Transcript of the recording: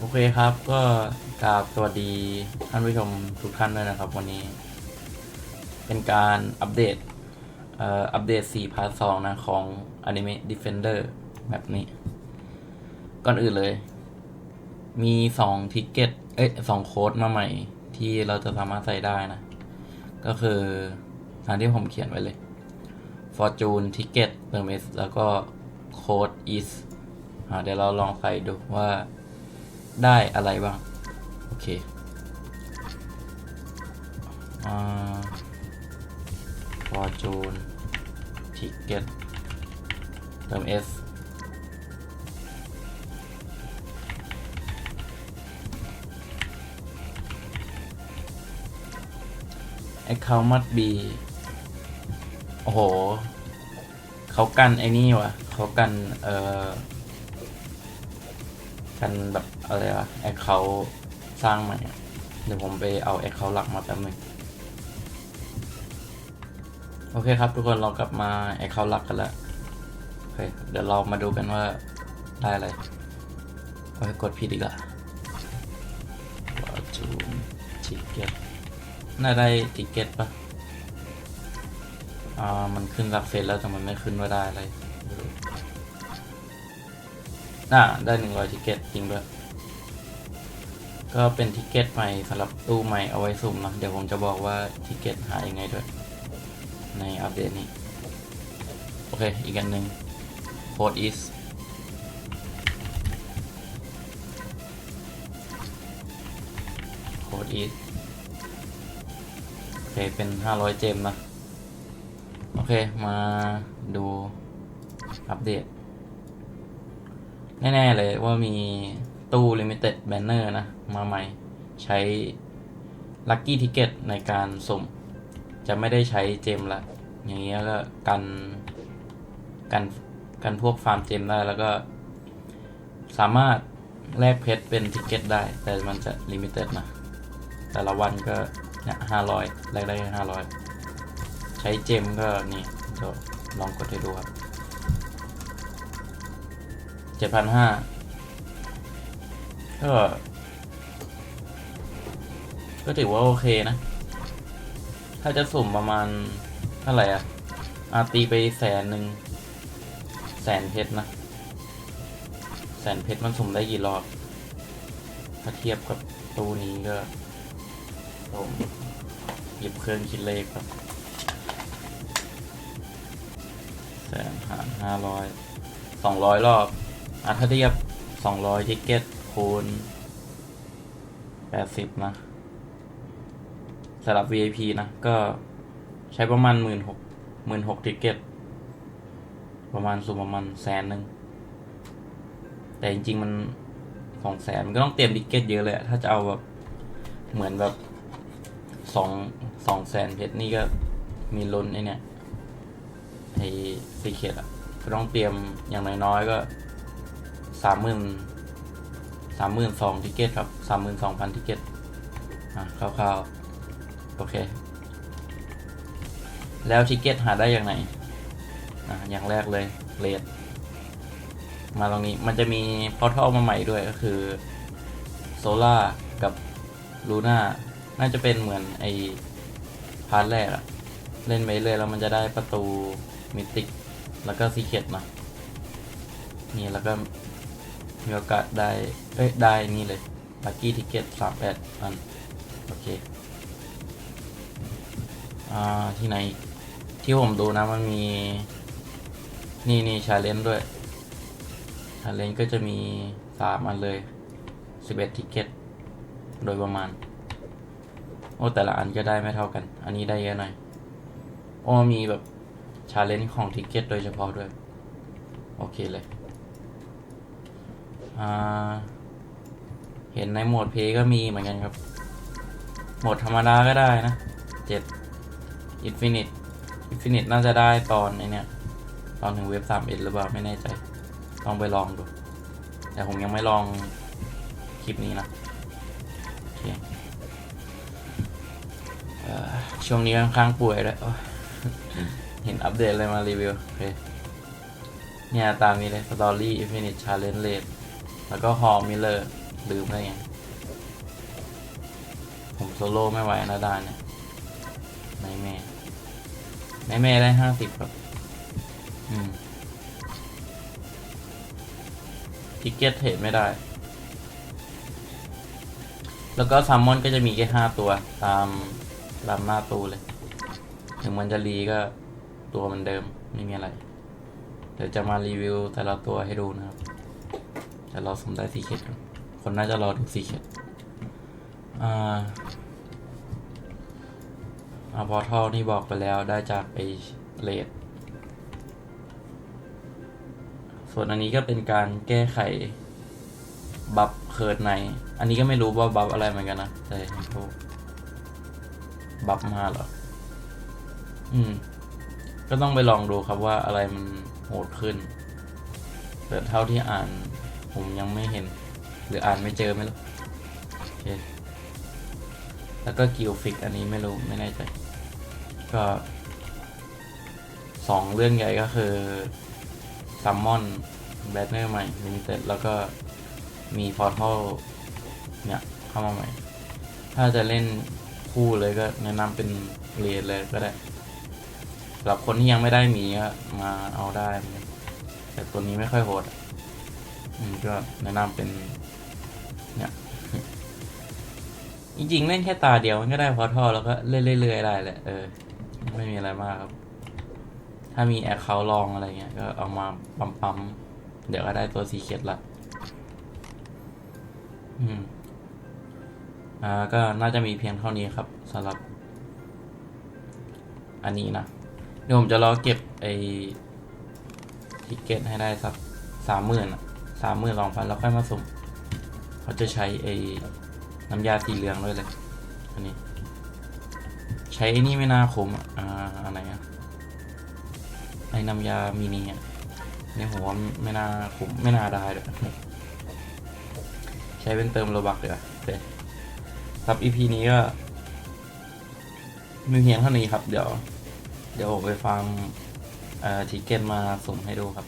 โอเคครับก็กราบสวัสดีท่านผู้ชมทุกท่านด้วยนะครับ วันนี้ เป็นการอัปเดตเอ่ออัปเดต4พาร์ท2นะของ Anime Defender แบบนี้ ก่อนอื่นเลย มี2ทิกเก็ตเอ้ยสองโค้ดมาใหม่ ที่เราจะสามารถใส่ได้นะ ก็คือตามที่ผมเขียนไว้เลย Fortune Ticket เติม S แล้วก็โค้ด is อ่าเดี๋ยวเราลองใส่ดูว่า ได้อะไรบ้าง โอเคอ่า Fortune Ticket เติม S Account must be โอ้โห เขากันไอ้นี่วะ เขากัน เอ่อ กันแบบอะไรอะแอคเขาสร้างใหม่ เดี๋ยวผมไปเอาแอคเขาหลักมาแป๊บหนึงโอเคครับทุกคนเรากลับมาแอคเขาหลักกันแล้วโอเคเดี๋ยวเรามาดูกันว่าได้อะไรโอ้ยกดผิดอีกละว่าจูนทิเก็ตน่าได้ทิเก็ตปะอ่ามันขึ้นรับเซตแล้วแต่มันไม่ขึ้นว่าได้อะไร อ่าได้หนึ่งร้อยทิเก็ตจริงด้วย ก็เป็นทิเก็ตใหม่สำหรับตู้ใหม่เอาไว้สุ่มนะเดี๋ยวผมจะบอกว่าทิเก็ตหายังไงด้วย ในอัปเดตนี้ โอเค อีกอันหนึ่งโค้ด is โค้ด is โอเค เป็น500เจมนะ โอเค มาดูอัปเดต แน่ ๆ เลยว่ามีตู้ Limited Banner นะ มาใหม่ใช้ Lucky Ticket ในการสุ่ม จะไม่ได้ใช้เจมละ อย่างเงี้ยก็กัน กัน กันพวกฟาร์มเจมได้แล้วก็ สามารถแลกเพชรเป็นทิกเก็ตได้ แต่มันจะลิมิเต็ดนะ แต่ละวันก็เนี่ยห้าร้อยแลกได้ห้าร้อยใช้เจมก็นี่เดี๋ยวลองกดให้ดูครับ เจ็ดพันห้าก็ ก็ถือว่าโอเคนะ ถ้าจะสุ่มประมาณเท่าไหร่อะอาตีไปแสนหนึ่ง แสนเพชรนะ แสนเพชรมันสุ่มได้กี่รอบ ถ้าเทียบกับตู้นี้ก็ผมหยิบเครื่องคิดเลขครับแสนหารห้าร้อยสองร้อยรอบ อะถ้าเทียบสองร้อยทิกเก็ตคูณแปดสิบนะสำหรับ VIP นะ ก็ใช้ประมาณหมื่นหกหมื่นหกทิกเก็ตประมาณสูงประมาณแสนหนึ่ง แต่จริง ๆ มันสองแสนมันก็ต้องเตรียมทิกเก็ตเยอะเลยถ้าจะเอาแบบเหมือนแบบสองสองแสนเพชรนี่ก็มีลุ้นไอเนี่ยไอซีเคดอะก็ต้องเตรียมอย่างน้อยๆก็ สามหมื่นสามหมื่นสองทิเกตครับสามหมื่นสองพันทิเกตอะคร่าวๆ โอเค แล้วทิเกตหาได้อย่างไหนอะอย่างแรกเลยเลดมาตรงนี้มันจะมีพอร์ทัลมาใหม่ด้วยก็คือโซล่ากับลูน่าน่าจะเป็นเหมือนไอพาร์ทแรกอะเล่นไปเรื่อยแล้วมันจะได้ประตูมิติกแล้วก็ซีเคดนะนี่แล้วก็ มีโอกาสได้ เอ้ย ได้นี่เลยลัคกี้ทิเก็ตสามแปดอันโอเค อ่า ที่ไหน ที่ผมดูนะมันมี นี่นี่ชาเลนจ์ด้วยชาเลนจ์ก็จะมีสามอันเลยสิบเอ็ดทิเก็ตโดยประมาณ โอ้ แต่ละอันก็ได้ไม่เท่ากัน อันนี้ได้เยอะหน่อย โอ้ มีแบบชาเลนจ์ของทิเก็ตโดยเฉพาะด้วย โอเคเลย เห็นในโหมดเพย์ก็มีเหมือนกันครับ โหมดธรรมดาก็ได้นะเจ็ดอินฟินิตอินฟินิตน่าจะได้ตอนไอเนี้ยตอนถึงเว็บสามเอ็ดหรือเปล่าไม่แน่ใจต้องไปลองดู แต่ผมยังไม่ลองคลิปนี้นะเอ่อช่วงนี้ค่อนข้างป่วยด้วยเห็นอัปเดตเลยมารีวิวโอเคเนี่ยตามนี้เลย Story Infinite Challenge Rate แล้วก็ Hall Miller ลืมได้ไงผมโซโล่ไม่ไหวนะดานเนี่ยในแม่ในแม่ได้ห้าสิบครับ อืมทิกเก็ตเทรดไม่ได้ แล้วก็ซัมมอนก็จะมีแค่ห้าตัว ตามตามหน้าตู้เลย ถึงมันจะรีก็ตัวมันเดิม ไม่มีอะไร เดี๋ยวจะมารีวิวแต่ละตัวให้ดูนะครับ แต่รอสมได้สีเข็ดคนน่าจะรอถึงสีเข็ดอ่าอาพอทัลนี่บอกไปแล้วได้จากไอเลดส่วนอันนี้ก็เป็นการแก้ไขบัฟเคิร์ดใน อันนี้ก็ไม่รู้ว่าบัฟอะไรเหมือนกันนะแต่เห็นเขาบัฟมาเหรอ อืม ก็ต้องไปลองดูครับว่าอะไรมันโหดขึ้นแต่เท่าที่อ่าน ผมยังไม่เห็น หรืออ่านไม่เจอไม่รู้โอเคแล้วก็กิลฟิกอันนี้ไม่รู้ไม่แน่ใจก็สองเรื่องใหญ่ก็คือซัมมอนแบทเนอร์ใหม่ลิมิเต็ดแล้วก็มีพอร์ทัลเนี่ย เข้ามาใหม่ ถ้าจะเล่นคู่เลยก็แนะนำเป็นเรียนเลยก็ได้สำหรับคนที่ยังไม่ได้มีก็มาเอาได้ แต่ตัวนี้ไม่ค่อยโหด อะอืมก็แนะนำเป็นเนี่ยจริงๆเล่นแค่ตาเดียวมันก็ได้พอท่อแล้วก็เล่นเรื่อยๆได้แหละเออ ไม่มีอะไรมากครับ ถ้ามีแอคเคาท์ลองอะไรเงี้ย ก็เอามาปั๊มๆ เดี๋ยวก็ได้ตัวสีเขียละอืมอ่าก็น่าจะมีเพียงเท่านี้ครับสำหรับ อันนี้นะเดี๋ยวผมจะรอเก็บไอ้ทิเก็ตให้ได้สักสามหมื่นอะ สามหมื่นสองพันแล้วค่อยมาสุ่มเขาจะใช้ไอ้น้ำยาสีเหลืองด้วยเลยอันนี้ ใช้ไอ้นี่ไม่น่าคมอะอ่าอะไรอะไอ้น้ำยามินิอะนี่ผมว่าไม่น่าคมไม่น่าได้เลยใช้เป็นเติมโลบักเลยอะโอเคครับ EP นี้ก็มีเพียงเท่านี้ครับ เดี๋ยว เดี๋ยวผมไปฟังเอ่อทิเก็ตมาสุ่มให้ดูครับ